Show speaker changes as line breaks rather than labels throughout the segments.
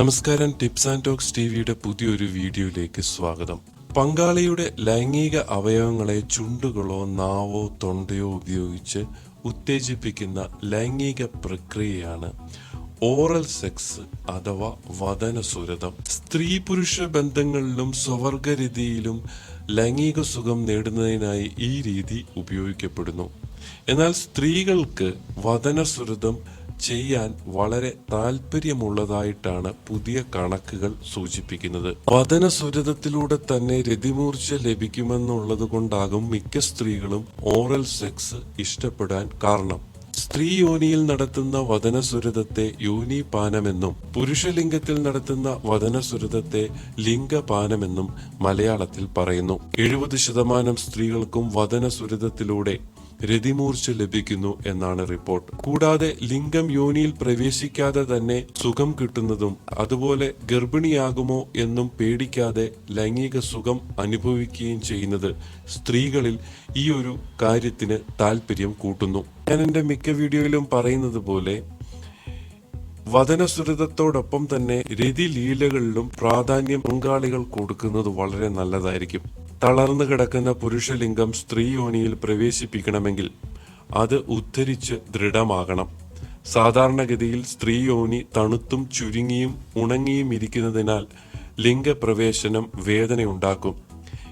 നമസ്കാരം tips and talks T വിയുടെ പുതിയൊരു വീഡിയോയിലേക്ക് സ്വാഗതം. പങ്കാളിയുടെ ലൈംഗിക അവയവങ്ങളെ ചുണ്ടുകളോ നാവോ തൊണ്ടയോ ഉപയോഗിച്ച് ഉത്തേജിപ്പിക്കുന്ന ലൈംഗിക പ്രക്രിയയാണ് ഓറൽ സെക്സ് അഥവാ വതനസുരതം സ്ത്രീ പുരുഷ ബന്ധങ്ങളിലും സ്വവർഗരീതിയിലും ലൈംഗിക സുഖം നേടുന്നതിനായി ഈ രീതി ഉപയോഗിക്കപ്പെടുന്നു. എന്നാൽ സ്ത്രീകൾക്ക് വദനസുരതം ചെയ്യാൻ വളരെ താല്പര്യമുള്ളതായിട്ടാണ് പുതിയ കണക്കുകൾ സൂചിപ്പിക്കുന്നത്. വദനസുരതത്തിലൂടെ തന്നെ രതിമൂർച്ച ലഭിക്കുമെന്നുള്ളത് കൊണ്ടാകും മിക്ക സ്ത്രീകളും ഓറൽ സെക്സ് ഇഷ്ടപ്പെടാൻ കാരണം. സ്ത്രീ യോനിയിൽ നടത്തുന്ന വതനസുരതത്തെ യോനിപാനമെന്നും പുരുഷലിംഗത്തിൽ നടത്തുന്ന വതനസുരതത്തെ ലിംഗപാനമെന്നും മലയാളത്തിൽ പറയുന്നു. എഴുപത് ശതമാനം സ്ത്രീകൾക്കും വദനസുരതത്തിലൂടെ രതിമൂർച്ച ലഭിക്കുന്നു എന്നാണ് റിപ്പോർട്ട്. കൂടാതെ ലിംഗം യോനിയിൽ പ്രവേശിക്കാതെ തന്നെ സുഖം കിട്ടുന്നതും അതുപോലെ ഗർഭിണിയാകുമോ എന്നും പേടിക്കാതെ ലൈംഗിക സുഖം അനുഭവിക്കുകയും ചെയ്യുന്നത് സ്ത്രീകളിൽ ഈ ഒരു കാര്യത്തിന് താല്പര്യം കൂട്ടുന്നു. ഞാൻ എന്റെ മിക്ക വീഡിയോയിലും പറയുന്നത് പോലെ വചനസുരതത്തോടൊപ്പം തന്നെ രതിലീലകളിലും പ്രാധാന്യം പങ്കാളികൾ കൊടുക്കുന്നത് വളരെ നല്ലതായിരിക്കും. തളർന്നു കിടക്കുന്ന പുരുഷലിംഗം സ്ത്രീ യോനിയിൽ പ്രവേശിപ്പിക്കണമെങ്കിൽ അത് ഉദ്ധരിച്ച് ദൃഢമാകണം. സാധാരണഗതിയിൽ സ്ത്രീ യോനി തണുത്തും ചുരുങ്ങിയും ഉണങ്ങിയും ഇരിക്കുന്നതിനാൽ ലിംഗപ്രവേശനം വേദനയുണ്ടാക്കും.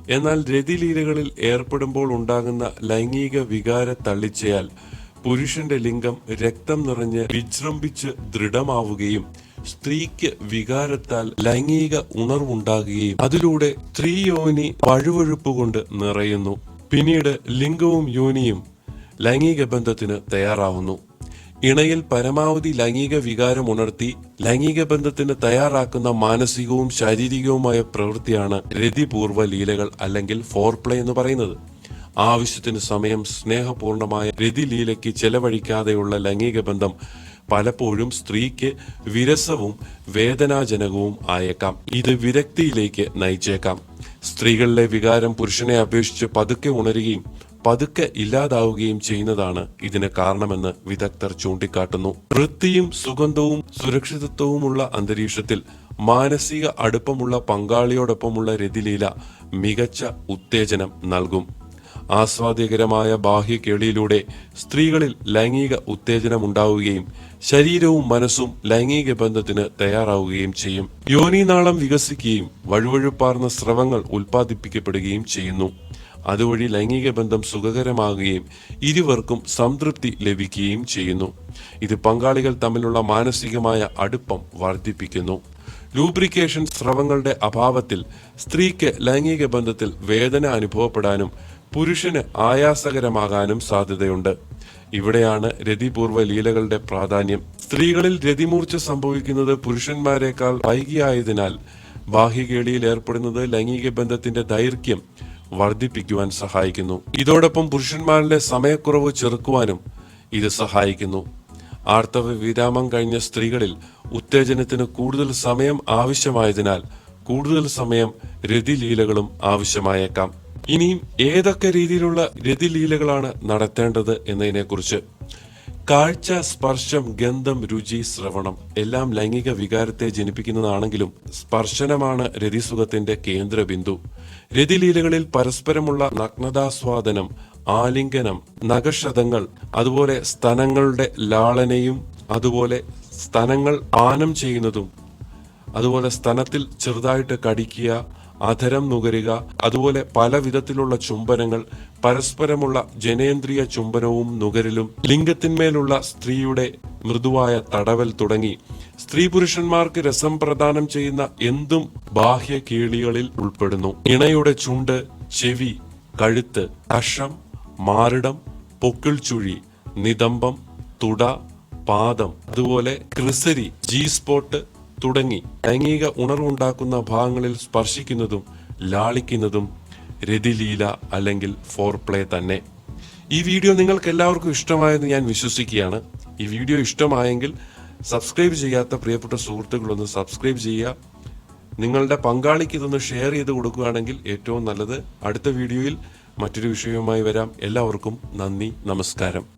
എന്നാൽ രതിലീലകളിൽ ഏർപ്പെടുമ്പോൾ ഉണ്ടാകുന്ന ലൈംഗിക വികാര തള്ളിച്ചയാൽ പുരുഷന്റെ ലിംഗം രക്തം നിറഞ്ഞ് വിജൃംഭിച്ച് ദൃഢമാവുകയും സ്ത്രീക്ക് വികാരത്താൽ ലൈംഗിക ഉണർവുണ്ടാകുകയും അതിലൂടെ സ്ത്രീ യോനി വഴുവഴുപ്പ് കൊണ്ട് നിറയുന്നു. പിന്നീട് ലിംഗവും യോനിയും ലൈംഗിക ബന്ധത്തിന് തയ്യാറാവുന്നു. ഇണയിൽ പരമാവധി ലൈംഗിക വികാരം ഉണർത്തി ലൈംഗിക ബന്ധത്തിന് തയ്യാറാക്കുന്ന മാനസികവും ശാരീരികവുമായ പ്രവൃത്തിയാണ് രതിപൂർവ ലീലകൾ അല്ലെങ്കിൽ ഫോർ പ്ലേ എന്ന് പറയുന്നത്. ആവശ്യത്തിന് സമയം സ്നേഹപൂർണമായ രതിലീലയ്ക്ക് ചെലവഴിക്കാതെയുള്ള ലൈംഗിക ബന്ധം പലപ്പോഴും സ്ത്രീക്ക് വിരസവും വേദനാജനകവും ആയേക്കാം. ഇത് വിരക്തിയിലേക്ക് നയിച്ചേക്കാം. സ്ത്രീകളിലെ വികാരം പുരുഷനെ അപേക്ഷിച്ച് പതുക്കെ ഉണരുകയും പതുക്കെ ഇല്ലാതാവുകയും ചെയ്യുന്നതാണ് ഇതിന് കാരണമെന്ന് വിദഗ്ധർ ചൂണ്ടിക്കാട്ടുന്നു. വൃത്തിയും സുഗന്ധവും സുരക്ഷിതത്വവുമുള്ള അന്തരീക്ഷത്തിൽ മാനസിക അടുപ്പമുള്ള പങ്കാളിയോടൊപ്പമുള്ള രതിലീല മികച്ച ഉത്തേജനം നൽകും. ആസ്വാദ്യകരമായ ബാഹ്യ കേളിയിലൂടെ സ്ത്രീകളിൽ ലൈംഗിക ഉത്തേജനം ഉണ്ടാവുകയും ശരീരവും മനസ്സും ലൈംഗിക ബന്ധത്തിന് തയ്യാറാവുകയും ചെയ്യും. യോനിനാളം വികസിക്കുകയും വഴുവഴുപ്പാർന്ന സ്രവങ്ങൾ ഉൽപ്പാദിപ്പിക്കപ്പെടുകയും ചെയ്യുന്നു. അതുവഴി ലൈംഗിക ബന്ധം സുഖകരമാകുകയും ഇരുവർക്കും സംതൃപ്തി ലഭിക്കുകയും ചെയ്യുന്നു. ഇത് പങ്കാളികൾ തമ്മിലുള്ള മാനസികമായ അടുപ്പം വർദ്ധിപ്പിക്കുന്നു. ലൂബ്രിക്കേഷൻ സ്രവങ്ങളുടെ അഭാവത്തിൽ സ്ത്രീക്ക് ലൈംഗിക ബന്ധത്തിൽ വേദന അനുഭവപ്പെടാനും പുരുഷന് ആയാസകരമാകാനും സാധ്യതയുണ്ട്. ഇവിടെയാണ് രതിപൂർവ ലീലകളുടെ പ്രാധാന്യം. സ്ത്രീകളിൽ രതിമൂർച്ച സംഭവിക്കുന്നത് പുരുഷന്മാരെക്കാൾ വൈകിയായതിനാൽ ബാഹ്യകേളിയിൽ ഏർപ്പെടുന്നത് ലൈംഗിക ബന്ധത്തിന്റെ ദൈർഘ്യം വർദ്ധിപ്പിക്കുവാൻ സഹായിക്കുന്നു. ഇതോടൊപ്പം പുരുഷന്മാരുടെ സമയക്കുറവ് ചെറുക്കുവാനും ഇത് സഹായിക്കുന്നു. ആർത്തവ വിരാമം കഴിഞ്ഞ സ്ത്രീകളിൽ ഉത്തേജനത്തിന് കൂടുതൽ സമയം ആവശ്യമായതിനാൽ കൂടുതൽ സമയം രതിലീലകളും ആവശ്യമായേക്കാം. ഇനിയും ഏതൊക്കെ രീതിയിലുള്ള രതിലീലകളാണ് നടത്തേണ്ടത് എന്നതിനെക്കുറിച്ച് കാഴ്ച സ്പർശം ഗന്ധം രുചി ശ്രവണം എല്ലാം ലൈംഗിക വികാരത്തെ ജനിപ്പിക്കുന്നതാണെങ്കിലും സ്പർശനമാണ് രതിസുഖത്തിന്റെ കേന്ദ്ര ബിന്ദു രതിലീലകളിൽ പരസ്പരമുള്ള നഗ്നതാസ്വാദനം ആലിംഗനം നഖശതങ്ങൾ അതുപോലെ സ്തനങ്ങളുടെ ലാളനയും അതുപോലെ സ്തനങ്ങൾ ആനം ചെയ്യുന്നതും അതുപോലെ സ്തനത്തിൽ ചെറുതായിട്ട് കടിക്കുക അധരം നുകരുക. അതുപോലെ പല വിധത്തിലുള്ള ചുംബനങ്ങൾ പരസ്പരമുള്ള ജനേന്ദ്രിയ ചുംബനവും നുകരലും ലിംഗത്തിന്മേലുള്ള സ്ത്രീയുടെ മൃദുവായ തടവൽ തുടങ്ങി. സ്ത്രീ പുരുഷന്മാർക്ക് രസം പ്രദാനം ചെയ്യുന്ന എന്തും ബാഹ്യ കേളികളിൽ ഉൾപ്പെടുന്നു. ഇണയുടെ ചുണ്ട് ചെവി കഴുത്ത് കഷം മാറിടം പൊക്കിൾ ചുഴി നിതംബം തുട പാദം അതുപോലെ ക്രിസരി ജി സ്പോട്ട് തുടങ്ങി. ലൈംഗിക ഉണർവുണ്ടാക്കുന്ന ഭാഗങ്ങളിൽ സ്പർശിക്കുന്നതും ലാളിക്കുന്നതും രതിലീല അല്ലെങ്കിൽ ഫോർ പ്ലേ തന്നെ. ഈ വീഡിയോ നിങ്ങൾക്ക് എല്ലാവർക്കും ഇഷ്ടമായെന്ന് ഞാൻ വിശ്വസിക്കുകയാണ്. ഈ വീഡിയോ ഇഷ്ടമായെങ്കിൽ സബ്സ്ക്രൈബ് ചെയ്യാത്ത പ്രിയപ്പെട്ട സുഹൃത്തുക്കളൊന്ന് സബ്സ്ക്രൈബ് ചെയ്യുക. നിങ്ങളുടെ പങ്കാളിക്ക് ഇതൊന്ന് ഷെയർ ചെയ്ത് കൊടുക്കുകയാണെങ്കിൽ ഏറ്റവും നല്ലത്. അടുത്ത വീഡിയോയിൽ മറ്റൊരു വിഷയവുമായി വരാം. എല്ലാവർക്കും നന്ദി നമസ്കാരം.